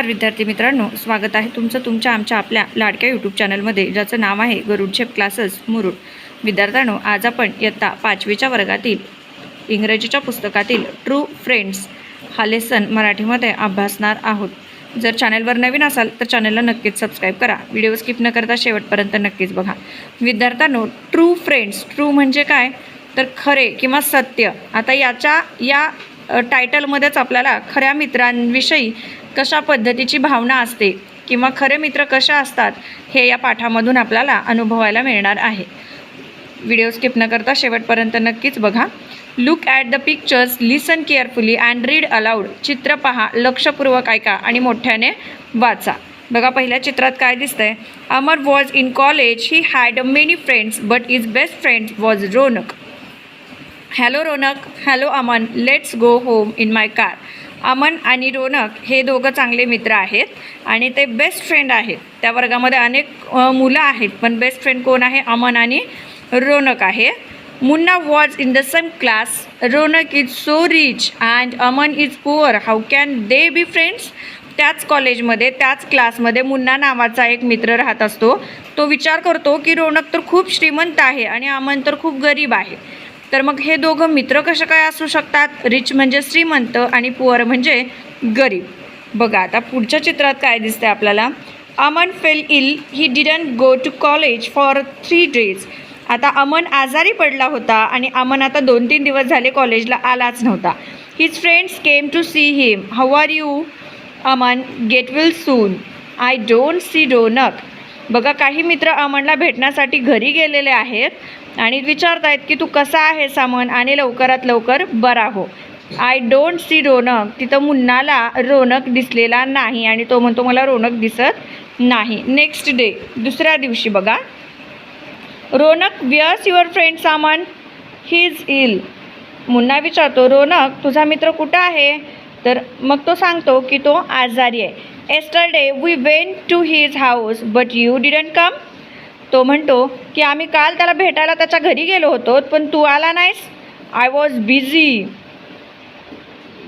नमस्कार विद्यार्थी मित्रांनो. स्वागत आहे तुमचं तुमच्या आमच्या आपल्या लाडक्या यूट्यूब चॅनलमध्ये ज्याचं नाव आहे गरुडछेप क्लासेस मुरुड. विद्यार्थ्यांनो आज आपण इयत्ता पाचवीच्या वर्गातील इंग्रजीच्या पुस्तकातील ट्रू फ्रेंड्स हा लेसन मराठीमध्ये अभ्यासणार आहोत. जर चॅनलवर नवीन असाल तर चॅनलला नक्कीच सबस्क्राईब करा. व्हिडिओ स्किप न करता शेवटपर्यंत नक्कीच बघा. विद्यार्थ्यांनो ट्रू फ्रेंड्स ट्रू म्हणजे काय? तर खरे किंवा सत्य. आता याच्या या टायटलमध्येच आपल्याला खऱ्या मित्रांविषयी कशा पद्धतीची भावना असते किंवा खरे मित्र कशा असतात हे या पाठामधून आपल्याला अनुभवायला मिळणार आहे. व्हिडिओ स्किप न करता शेवटपर्यंत नक्कीच बघा. Look at the pictures listen carefully and read aloud चित्र पहा लक्षपूर्वक ऐका आणि मोठ्याने वाचा. बघा पहिल्या चित्रात काय दिसतंय? Amar was in college he had many friends but is best friend was Ronak hello Ronak hello Aman let's go home in my car Aman आणि रोनक हे दोघं चांगले मित्र आहेत आणि ते बेस्ट फ्रेंड आहेत. त्या वर्गामध्ये अनेक मुलं आहेत पण बेस्ट फ्रेंड कोण आहे? अमन आणि रोनक आहे. Munna was in the same class Ronak is so rich and Aman is poor how can they be friends त्याच कॉलेजमध्ये त्याच क्लासमध्ये मुन्ना नावाचा एक मित्र राहत असतो. तो विचार करतो की रोनक तर खूप श्रीमंत आहे आणि अमन तर खूप गरीब आहे. तर मग हे दोघं मित्र कसे काय असू शकतात? रिच म्हणजे श्रीमंत आणि पुअर म्हणजे गरीब. बघा आता पुढच्या चित्रात काय दिसतंय आपल्याला? Aman fell ill he didn't go to college for three days आता अमन आजारी पडला होता आणि अमन आता दोन तीन दिवस झाले कॉलेजला आलाच नव्हता. His friends came to see him how are you Aman get well soon I don't see Ronak बघा काही मित्र अमनला भेटण्यासाठी घरी गेलेले आहेत आणि विचारत आहेत की तू कसा आहेस अमन? आणि लवकरात लवकर बरा हो. I don't see Ronak. तिथं मुन्नाला रोनक दिसलेला नाही आणि तो म्हणतो मला रोनक दिसत नाही. नेक्स्ट डे दुसऱ्या दिवशी बघा. रोनक वियर्स युअर फ्रेंड सामान ही इज इल मुन्ना विचारतो रोनक तुझा मित्र कुठं आहे? तर मग तो सांगतो की तो आजारी आहे. Yesterday we went to his house but you didn't come तो म्हणतो की आम्ही काल त्याला भेटायला त्याच्या घरी गेलो होतो पण तू आला नाहीस? I was busy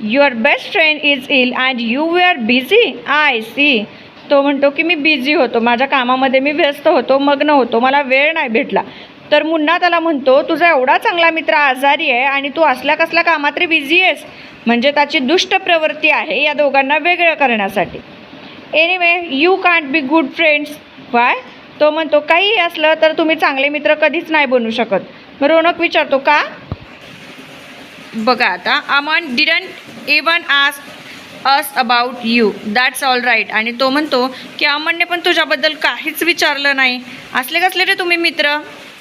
your best friend is ill and you were busy I see तो म्हणतो की मी बिझी होतो माझ्या कामामध्ये मी व्यस्त होतो मग्न होतो मला वेळ नाही भेटला. तर मुन्ना त्याला म्हणतो तुझा एवढा चांगला मित्र आजारी आहे आणि तू असल्या कसल्या कामात रे बिझी आहेस? म्हणजे त्याची दुष्ट प्रवृत्ती आहे या दोघांना वेगळं करण्यासाठी. Anyway you can't be good friends why तो म्हणतो काहीही असलं तर तुम्ही चांगले मित्र कधीच नाही बनू शकत. मग रोनक विचारतो का? बघा आता Aman didn't even ask us about you that's all right आणि तो म्हणतो की अमनने पण तुझ्याबद्दल काहीच विचारलं नाही. असले कसले रे तुम्ही मित्र?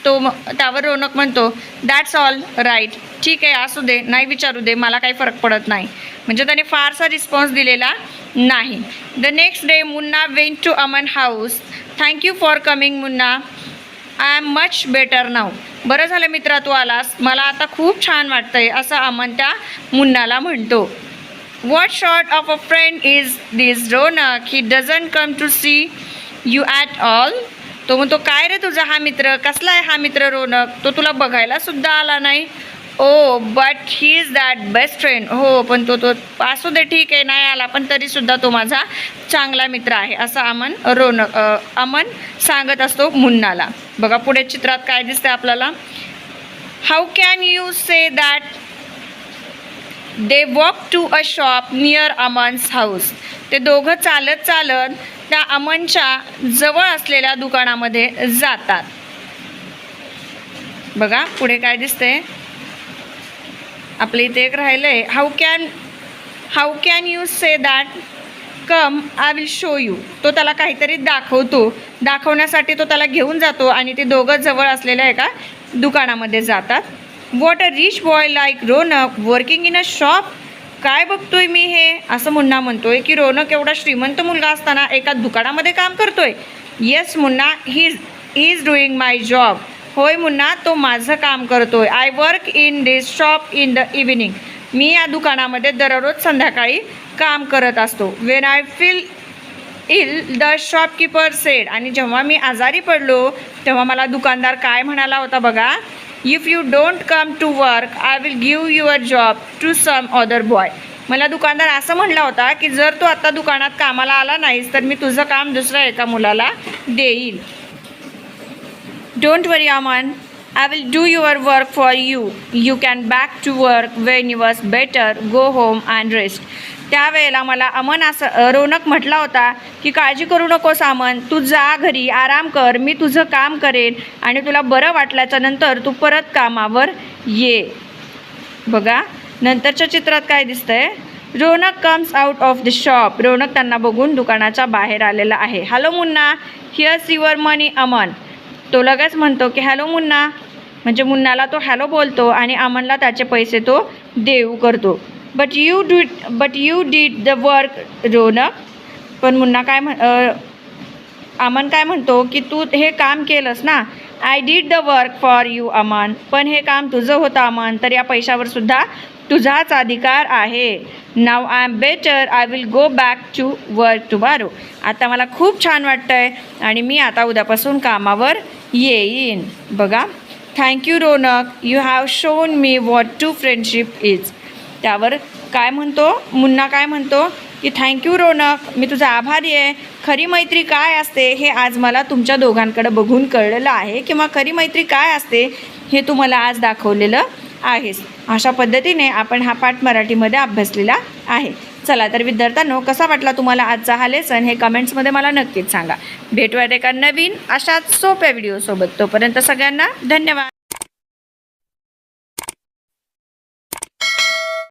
तो त्यावर रोनक म्हणतो दॅट्स ऑल राईट ठीक आहे असू दे नाही विचारू दे मला काही फरक पडत नाही. म्हणजे त्याने फारसा रिस्पॉन्स दिलेला नाही. The next day Munna went to Aman house thank you for coming Munna. I am much better now बरं झालं मित्रा तू आलास. मला आता खूप छान वाटतंय असं अमन त्या मुन्नाला म्हणतो. What sort of a friend is this Ronak he doesn't come to see you at all तो म्हणतो काय रे तुझा हा मित्र? कसला आहे हा मित्र रोनक? तो तुला बघायला सुद्धा आला नाही. ओ but he is that best friend हो पण तो तो असू दे ठीक आहे नाही आला पण तरीसुद्धा तो माझा चांगला मित्र आहे असं अमन रोनक अमन सांगत असतो मुन्नाला. बघा पुढे चित्रात काय दिसतंय आपल्याला. How can you say that they walk to a shop near Aman's house ते दोघं चालत चालत त्या अमनच्या जवळ असलेल्या दुकानामध्ये जातात. बघा पुढे काय दिसतंय? आपल्या इथे एक राहिलं आहे how can how can you say that come I will show you तो त्याला काहीतरी दाखवतो. दाखवण्यासाठी तो त्याला घेऊन जातो आणि ते दोघं जवळ असलेल्या एका दुकानामध्ये जातात. What a rich boy like Ronak working in a shop काय बघतोय मी हे? असं मुन्ना म्हणतोय की रोनक एवढा श्रीमंत मुलगा असताना एका दुकानामध्ये काम करतोय. Yes Munna he he is doing my job होय मुन्ना तो माझं काम करतोय. I work in this shop in the evening मी या दुकानामध्ये दररोज संध्याकाळी काम करत असतो. When I feel ill the shopkeeper said आणि जेव्हा मी आजारी पडलो तेव्हा मला दुकानदार काय म्हणाला होता बघा? If you don't come to work I will give your job to some other boy मला दुकानदार असं म्हणला होता की जर तू आता दुकानात कामाला आला नाहीस तर मी तुझं काम दुसऱ्या एका मुलाला देईल. Don't worry Aman I will do your work for you you can back to work when you was better go home and rest त्यावेळेला मला अमन असं रौनक म्हटला होता की काळजी करू नकोस अमन तू जा घरी आराम कर मी तुझं काम करेन आणि तुला बरं वाटल्याच्या नंतर तू परत कामावर ये. बघा नंतरच्या चित्रात काय दिसतंय? Ronak comes out of the shop Raunak त्यांना बघून दुकानाच्या बाहेर आलेला आहे. Hello Munna here's your money Aman. तो लगेच म्हणतो की हॅलो मुन्ना. म्हणजे मुन्नाला तो हॅलो बोलतो आणि अमनला त्याचे पैसे तो देऊ करतो. But you do but you did the work Ronak पण मुन्ना काय म्हण अमन काय म्हणतो की तू हे काम केलंस ना? I did the work for you Aman. पण हे काम तुझं होतं अमन. तर या पैशावर सुद्धा तुझाच अधिकार आहे. Now I am better I will go back to work tomorrow आता मला खूप छान वाटतं आहे आणि मी आता उद्यापासून कामावर येईन. बघा. Thank you Ronak you have shown me what true friendship is त्यावर काय म्हणतो? मुन्ना काय म्हणतो? की थँक्यू रोनक. मी तुझा आभारी आहे. खरी मैत्री काय असते हे आज मला तुमच्या दोघांकडे बघून कळलेलं आहे किंवा खरी मैत्री काय असते हे तू मला आज दाखवलेलं आहेस. अशा पद्धतीने आपण हा पाठ मराठीमध्ये अभ्यासलेला आहे. चला तर विद्यार्थ्यांनो कसा वाटला तुम्हाला आजचा हा लेसन हे कमेंट्समध्ये मला नक्कीच सांगा. भेटूयात एका नवीन अशाच सोप्या व्हिडिओसोबत तोपर्यंत सगळ्यांना धन्यवाद.